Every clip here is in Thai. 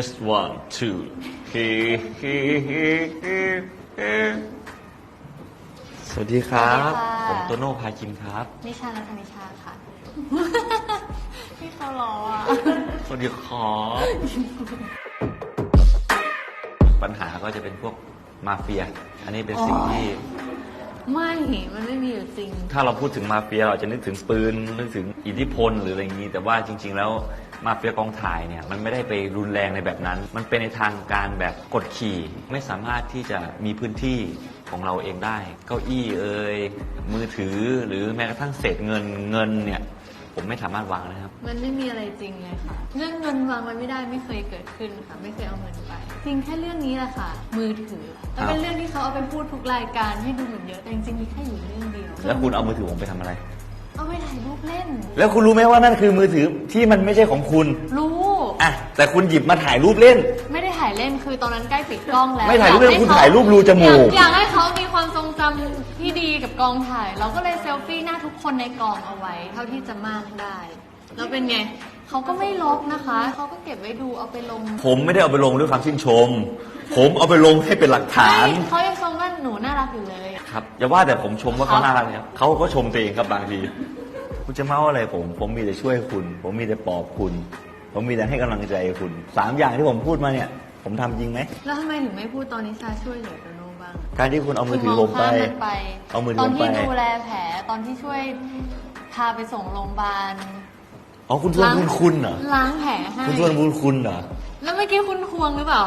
test one two เฮ้เฮ้เฮ้เฮ้เฮ้สวัสดีครับสวัสดีค่ะผมโตโน่พาคินครับ นิชานัทนิชาค่ะ พี่เขาล้ออะ สวัสดีครับ ปัญหาก็จะเป็นพวกมาเฟีย อันนี้เป็นสิ่งอ๋อที่ ไม่มันไม่มีอยู่จริง ถ้าเราพูดถึงมาเฟียเราจะนึกถึงปืนนึกถึงอิทธิพลหรืออะไรอย่างนี้ แต่ว่าจริง ๆ แล้วมาเฟียกองถ่ายเนี่ยมันไม่ได้ไปรุนแรงในแบบนั้น มันเป็นในทางการแบบกดขี่ ไม่สามารถที่จะมีพื้นที่ของเราเองได้ เก้าอี้เอ่ยมือถือหรือแม้กระทั่งเศษเงินเงินเนี่ย ผมไม่สามารถวางนะครับ มันไม่มีอะไรจริงเลยค่ะ เรื่องเงินวางไว้ไม่ได้ไม่เคยเกิดขึ้นค่ะ ไม่เคยเอาเงินไปจริงแค่เรื่องนี้แหละค่ะ มือถือแล้วเป็นอ้าวเรื่องที่เขาเอาไปพูดทุกรายการให้ดูเหมือนเยอะแต่จริงๆมีแค่อยู่เรื่องเดียวแล้วคุณเอามือถือผมไปทำอะไร เอาไปถ่ายรูปเล่น แล้วคุณรู้ไหมว่านั่นคือมือถือที่มันไม่ใช่ของคุณ รู้อะแต่คุณหยิบมาถ่ายรูปเล่น ไม่ได้ ถ่ายเล่นคือตอนนั้นใกล้ปิดกล้องแล้วไม่ถ่ายรูปเล่นอคุณให้เขถ่ายรูปรูจมูกอยากอยากให้เขามีความทรงจำที่ดีกับกองถ่าย เราก็เลยเซลฟี่หน้าทุกคนในกองเอาไว้ เท่าที่จะมากได้ แล้วเป็นไงเขาก็ไม่ลบนะคะ เขาก็เก็บไว้ดูเอาไปลงผมไม่ได้เอาไปลงด้วยความชื่นชม ผมเอาไปลงให้เป็นหลักฐาน ไม่เขายังชมว่าหนูน่ารักอยู่เลย ครับอย่าว่าแต่ผมชมว่าเขาครับน่ารักนะครับเขาก็ชมตัวเองครับบางที คุณจะเมาอะไรผม ผมมีแต่ช่วยคุณ ผมมีแต่ปลอบคุณ ผมมีแต่ให้กำลังใจคุณสามอย่างที่ผมพูดมาเนี่ย ผมทำจริงไหม แล้วทำไมถึงไม่พูดตอนนิชาช่วยเหลือโตโน่บ้างการที่คุณเอามือถือผมไปคืมงข้ามนไป เอามือถืตออนผมไปที่ดูแลแผลตอนที่ช่วยพาไปส่งโรงพยาบาลอ๋อคุณทวนบุญคุณเหรอล้างแผลให้คุณทวนบุญคุณเหรอ แล้วเมื่อกี้คุณควงหรือเปล่า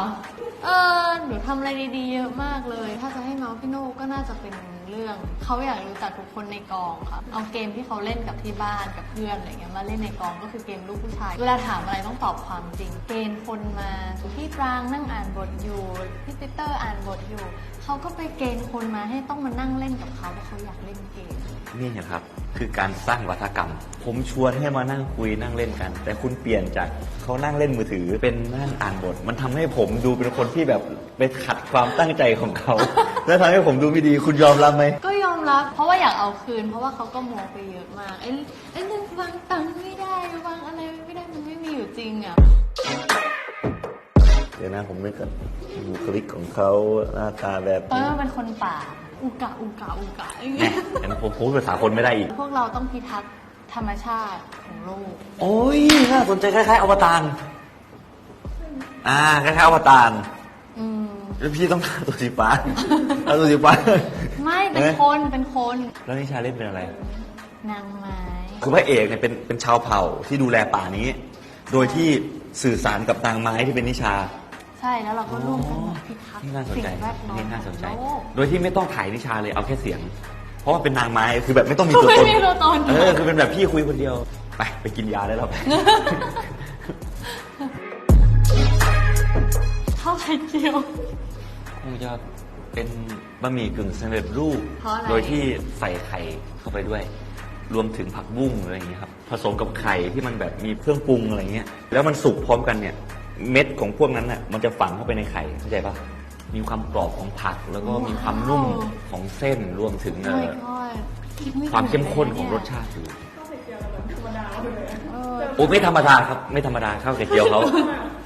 เออหนูทำอะไรดีๆเยอะมากเลย ถ้าจะให้เมาส์พี่โน่ก็น่าจะเป็นเรื่อง เขาอยากรู้จักทุกคนในกองค่ะ เอาเกมที่เขาเล่นกับที่บ้านกับเพื่อนอะไรเงี้ยมาเล่นในกองก็คือเกมลูกผู้ชาย เวลาถามอะไรต้องตอบความจริง เกณฑ์คนมาพี่ปรางนั่งอ่านบทอยู่พี่ปีเตอร์อ่านบทอยู่ เขาก็ไปเกณฑ์คนมาให้ต้องมานั่งเล่นกับเขาเพราะเขาอยากเล่นเกมนี่นะครับ คือการสร้างวัฒกรรม ผมชวนให้มานั่งคุยนั่งเล่นกัน แต่คุณเปลี่ยนจากเขานั่งเล่นมือถือเป็นนั่งอ่านบท มันทำให้ผมดูเป็นคนที่แบบไปขัดความตั้งใจของเขา และทำให้ผมดูไม่ดีคุณยอมรับไหมก็ยอมรับ เพราะว่าอยากเอาคืน เพราะว่าเขาก็โมไปเยอะมากไอ้ไอ้เรื่องวางตังค์ไม่ได้วางอะไรไม่ได้มันไม่มีอยู่จริงอะเดี๋ยวนะผมนึกกันบุคลิกของเขาหน้าตาแบบเอนี้อเป็นคนป่าอุกะอุกะอุกะอย่างแหเงี้ม่ยเห็นผมพูดภาษาคนไม่ได้อีก พวกเราต้องพิทักษ์ธรรมชาติของโลก โอ้ยน่าสนใจคล้ายๆอวตาร อ่าคล้ายๆอวตารอืมแล้วพี่ต้องทาตัวสีฟ้าเอาตัวสีฟ้า ไม่เป็นคนเป็นคนแล้วนิชาเล่นเป็นอะไร นางไม้คือพระเอกเนี่ยเป็นเป็นชาวเผ่าที่ดูแลป่านี้ โดยที่สื่อสารกับนางไม้ที่เป็นนิชาใช่แล้วเราก็ร่วมกันพิทักษ์นี่น่าสนสิ่งใจแวดล้อมนี่น่าสนใจ ของโลก โดยที่ไม่ต้องถ่ายนิชาเลยเอาแค่เสียง เพราะว่าเป็นนางไม้คือแบบไม่ต้องมีตัวตนไม่มีตัวตน เออคือเป็นแบบพี่คุยคนเดียว ไปไปกินยาได้แล้วไป เจียวคงจะเป็นบะหมี่กึ่งสำเร็จรูป เพราะอะไร โดยที่ใส่ไข่เข้าไปด้วย รวมถึงผักบุ้งอะไรอย่างเงี้ยครับ ผสมกับไข่ที่มันแบบมีเครื่องปรุงอะไรเงี้ย แล้วมันสุกพร้อมกันเนี่ย เม็ดของพวกนั้นน่ะ มันจะฝังเข้าไปในไข่ เข้าใจปะมีความกรอบของผัก แล้วก็มีความนุ่มของเส้น รวมถึงเอ่โอ้ยอก้อยความเข้มข้นของรสชาติอยู่เออโอ้ไม่ธรรมดาครับ ไม่ธรรมดาข้าวไข่เจียวเขา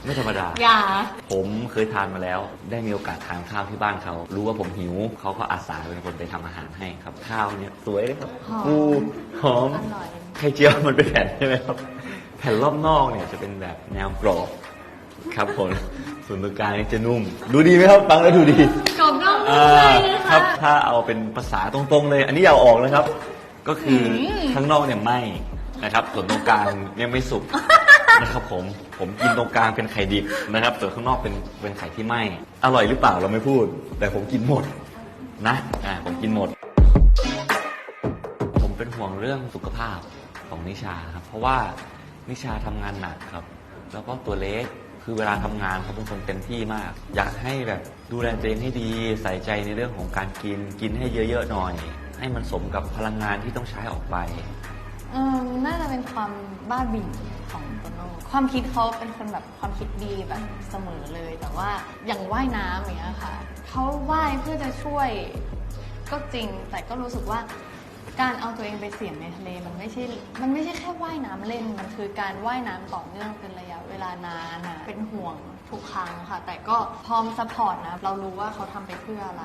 ไม่ธรรมดา อย่า ผมเคยทานมาแล้ว ได้มีโอกาสทานข้าวที่บ้านเขา รู้ว่าผมหิว เขาก็อาสาเป็นคนไปทำอาหารให้ครับ ข้าวเนี่ยสวยเลยครับหอม ฟูหอม อร่อย ไข่เจียวมันเป็นแผ่นใช่ไหมครับ แผ่นรอบนอกเนี่ยจะเป็นแบบแนวกรอบครับผม ส่วนตรงกลางนี่จะนุ่ม ดูดีไหมครับ ฟังแล้วดูดีกรอบนอกนุ่อ่มในานะครัคะบถ้าเอาเป็นภาษาตรงๆเลย อันนี้อยาวออกนะครับ ก็คืออมข้างนอกเนี่ยไหมนะครับ ส่วนตรงกลางยังไม่สุก นะครับผมผมกินตรงกลางเป็นไข่ดิบนะครับส่วนข้างนอกเป็นเป็นไข่ที่ไหมอร่อยหรือเปล่าเราไม่พูด แต่ผมกินหมดนะอ่าผมกินหมด ผมเป็นห่วงเรื่องสุขภาพของนิชาครับ เพราะว่านิชาทำงานหนักครับ แล้วก็ตัวเล็กคือเวลาทำงานเขาเป็นคนเต็มที่มาก อยากให้แบบดูแลตัวเองให้ดี ใส่ใจในเรื่องของการกินกินให้เยอะๆหน่อย ให้มันสมกับพลังงานที่ต้องใช้ออกไป เออน่าจะเป็นความบ้าบิ่นของโตโน่ความคิดเขาเป็นคนแบบความคิดดีแบบเสมอเลย แต่ว่าอย่างว่ายน้ำอย่างเงี้ยค่ะเขาว่ายเพื่อจะช่วยก็จริง แต่ก็รู้สึกว่าการเอาตัวเองไปเสี่ยงในทะเลมันไม่ใช่ มันไม่ใช่แค่ว่ายน้ำเล่น มันคือการว่ายน้ำต่อเนื่องเป็นระยะเวลานานเป็นห่วงทุกครั้งค่ะ แต่ก็พร้อมซัพพอร์ตนะ เรารู้ว่าเขาทำไปเพื่ออะไร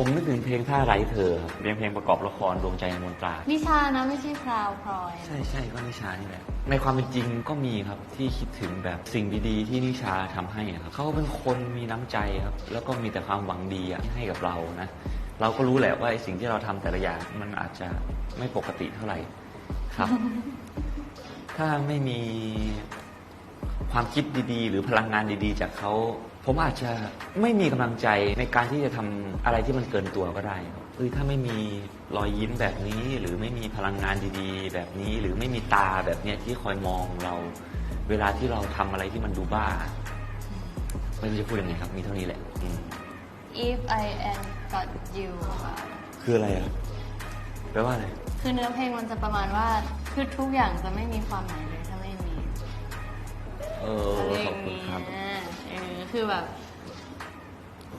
ผมนึกถึงเพลงท่าไร้เธอครับเป็นเพลงประกอบละครดวงใจมนตรา นิชานะไม่ใช่พราวพลอย ใช่ใช่ก็นิชานี่แหละ ในความเป็นจริงก็มีครับที่คิดถึงแบบสิ่งดีๆ ที่นิชาทำให้อะครับเขาเป็นคนมีน้ำใจครับแล้วก็มีแต่ความหวังดีอะให้กับเรานะเราก็รู้แหละว่าไอ้สิ่งที่เราทำแต่ละอย่างมันอาจจะไม่ปกติเท่าไหร่ครับ ถ้าไม่มีความคิดดีๆ หรือพลังงานดีๆ จากเขา ผมอาจจะไม่มีกำลังใจในการที่จะทำอะไรที่มันเกินตัวก็ได้ครับเอ้ยถ้าไม่มีรอยยิ้มแบบนี้ หรือไม่มีพลังงานดีๆ แบบนี้หรือไม่มีตาแบบเนี้ยที่คอยมองเรา เวลาที่เราทำอะไรที่มันดูบ้าไม่รู้จะพูดยังไงครับ มีเท่านี้แหละอืม if I am got you ค่ะคืออะไรอะแปลว่าอะไร คือเนื้อเพลงมันจะประมาณว่า คือทุกอย่างจะไม่มีความหมายเลยถ้าไม่มี เออ คือแบบ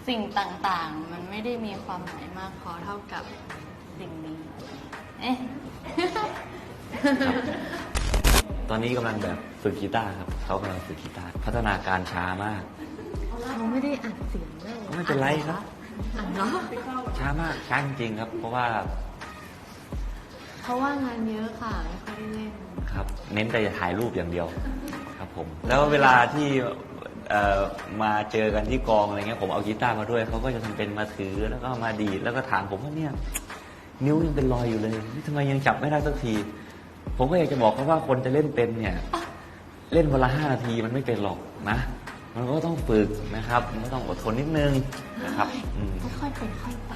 สิ่งต่างๆ มันไม่ได้มีความหมายมากพอเท่ากับสิ่งนี้ เอ๊ะ ตอนนี้กำลังแบบฝึกกีตาร์ครับ เขากำลังฝึกกีตาร์พัฒนาการช้ามาก เขาไม่ได้อัดเสียงด้วยไม่เป็นไรครับ อัดเนาะช้ามากช้าจริงๆครับ เพราะว่าเพราะว่างานเยอะค่ะไม่ค่อยได้เล่น ครับ เน้นแต่จะถ่ายรูปอย่างเดียว ครับผม แล้วเวลาที่ เอ่อมาเจอกันที่กองอะไรเงี้ยผมเอากีตาร์มาด้วยเขาก็จะทำเป็นมาถือแล้วก็มาดีดแล้วก็ถามผมว่าเนี่ยนิ้วยังเป็นรอยอยู่เลยนี่ทำไมยังจับไม่ได้สักที ผมก็อยากจะบอกเขาว่าคนจะเล่นเป็นเนี่ย เล่นวันละห้านาทีมันไม่เป็นหรอกนะ มันก็ต้องฝึกนะครับ มันก็ต้องอดทนนิดนึงนะครับอืม ค่อยๆเป็นค่อยไป